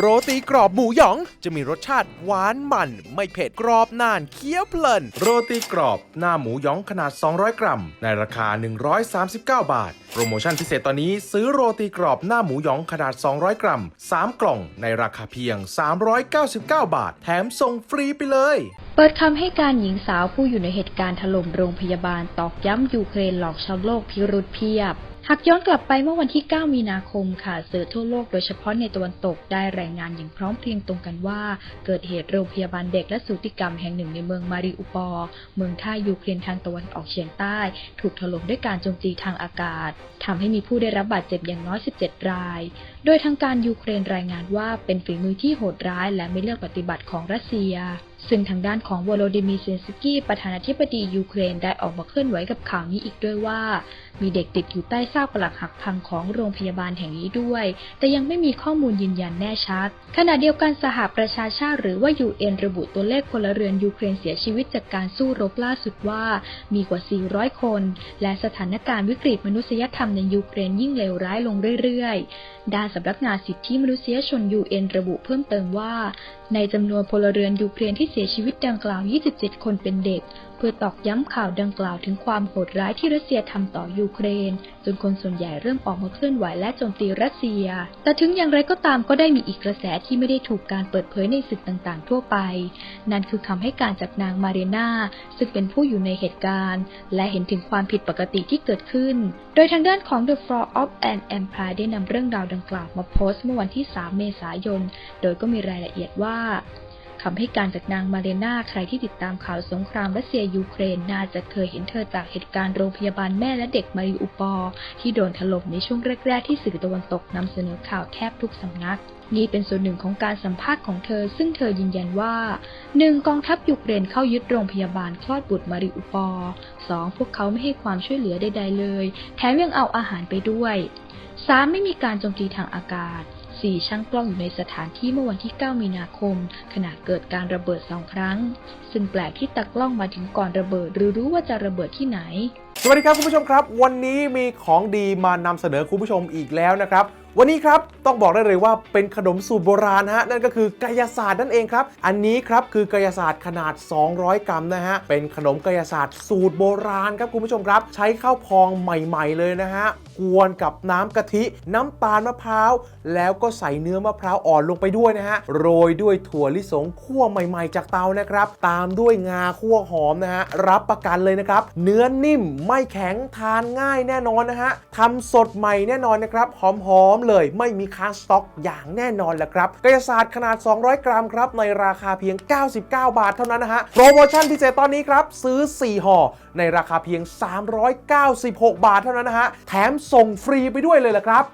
โรตีกรอบหมูหยองจะมีรสชาติหวานมัน ไม่เผ็ดกรอบนานเคี้ยวเพลิน โรตีกรอบหน้าหมูหยองขนาด 200 กรัม ในราคา 139 บาท โปรโมชั่นพิเศษตอนนี้ซื้อโรตีกรอบหน้าหมูหยองขนาด 200 กรัม 3 กล่อง ในราคาเพียง 399 บาท แถมส่งฟรีไปเลย เปิดคำให้การหญิงสาวผู้อยู่ในเหตุการณ์ถล่มโรงพยาบาลตอกย้ำยูเครนหลอกชาวโลกพิรุธเพียบ หากย้อนกลับไปเมื่อวันที่ 9 มีนาคมค่ะสื่อทั่วโลกโดยเฉพาะในตะวันตกได้รายงานอย่างพร้อมเพรียงตรงกันว่า เกิดเหตุโรงพยาบาลเด็กและสูติกรรมแห่งหนึ่งในเมืองมาริอุปอเมืองท่ายูเครนทางตะวันออกเฉียงใต้ ถูกถล่มด้วยการโจมตีทางอากาศทำให้มีผู้ได้รับบาดเจ็บอย่างน้อย 17 ราย โดยทางการยูเครนรายงานว่าเป็นฝีมือที่โหดร้ายและไม่เลือกปฏิบัติของรัสเซีย ซึ่งทางด้านของวโลดิมีเซนสกี้ประธานาธิบดียูเครนได้ออกมาเคลื่อนไหวกับข่าวนี้อีกด้วยว่า มีเด็กติดอยู่ใต้ซากปลักหักพังของโรงพยาบาลแห่งนี้ด้วย แต่ยังไม่มีข้อมูลยืนยันแน่ชัด ขณะเดียวกันสหประชาชาติหรือว่า UN ระบุตัวเลขพลเรือนยูเครนเสียชีวิตจากการสู้รบล่าสุดว่า มีกว่า 400 คน และสถานการณ์วิกฤตมนุษยธรรมในยูเครนยิ่งเลวร้ายลงเรื่อยๆ ด้านสำนักงานสิทธิมนุษยชน UN ระบุเพิ่มเติมว่า ในจำนวนพลเรือนยูเครนที่เสียชีวิตดังกล่าว 27 คนเป็นเด็ก เพื่อตอกย้ำข่าวดังกล่าวถึงความโหดร้ายที่รัสเซียทำต่อยูเครน จนคนส่วนใหญ่เริ่มออกมาเคลื่อนไหวและโจมตีรัสเซีย แต่ถึงอย่างไรก็ตามก็ได้มีอีกกระแสที่ไม่ได้ถูกการเปิดเผยในสื่อต่างๆ ทั่วไป นั่นคือคำให้การจากนางมาเรนาซึ่งเป็นผู้อยู่ในเหตุการณ์ และเห็นถึงความผิดปกติที่เกิดขึ้น โดยทางด้านของ The Floor of an Empire ได้นำเรื่องราวดังกล่าวมาโพสต์เมื่อวันที่ 3 เมษายน โดยก็มีรายละเอียดว่า คำให้การจากนางมาเรนาใครที่ติดตามข่าวสงครามรัสเซียยูเครนน่าจะเคยเห็นเธอจากเหตุการณ์โรงพยาบาลแม่และเด็กมาริอุปอที่โดนถล่มในช่วงแรก ๆ ที่สื่อตะวันตกนำเสนอข่าวแทบทุกสำนักนี่เป็นส่วนหนึ่งของการสัมภาษณ์ของเธอ ซึ่งเธอยืนยันว่า 1. กองทัพยูเครนเข้ายึดโรงพยาบาลคลอดบุตรมาริอุปอ 2. พวกเขาไม่ให้ความช่วยเหลือใด ๆ เลย แถมยังเอาอาหารไปด้วย 3. ไม่มีการโจมตีทางอากาศ 4. ช่างกล้องอยู่ในสถานที่เมื่อวันที่ 9 มีนาคม ขณะเกิดการระเบิดสองครั้ง ซึ่งแปลกที่ตากล้องมาถึงก่อนระเบิด หรือรู้ว่าจะระเบิดที่ไหน สวัสดีครับคุณผู้ชมครับ วันนี้มีของดีมานำเสนอคุณผู้ชมอีกแล้วนะครับ วันนี้ครับต้องบอกได้เลยว่าเป็นขนมสูตรโบราณนะฮะนั่นก็คือกายศาสตร์นั่นเองครับ อันนี้ครับคือกายศาสตร์ขนาด 200 กรัมนะฮะเป็นขนมกายศาสตร์สูตรโบราณครับคุณผู้ชมครับ ใช้ข้าวพองใหม่ ๆ เลยนะฮะกวนกับน้ำกะทิ น้ำตาลมะพร้าว แล้วก็ใส่เนื้อมะพร้าวอ่อนลงไปด้วยนะฮะโรยด้วยถั่วลิสงคั่วใหม่ ๆ จากเตานะครับ ตามด้วยงาคั่วหอมนะฮะรับประกันเลยนะครับ เนื้อนิ่มไม่แข็งทานง่ายแน่นอนนะฮะทำสดใหม่แน่นอนนะครับหอมๆเลยไม่มีค้างสต็อกอย่างแน่นอนแหละครับกระศาสตร์ขนาด 200 กรัมครับในราคาเพียง 99 บาทเท่านั้นนะฮะโปรโมชั่นพิเศษตอนนี้ครับซื้อ 4ห่อในราคาเพียง 396 บาทเท่านั้นนะฮะแถมส่งฟรีไปด้วยเลยละครับ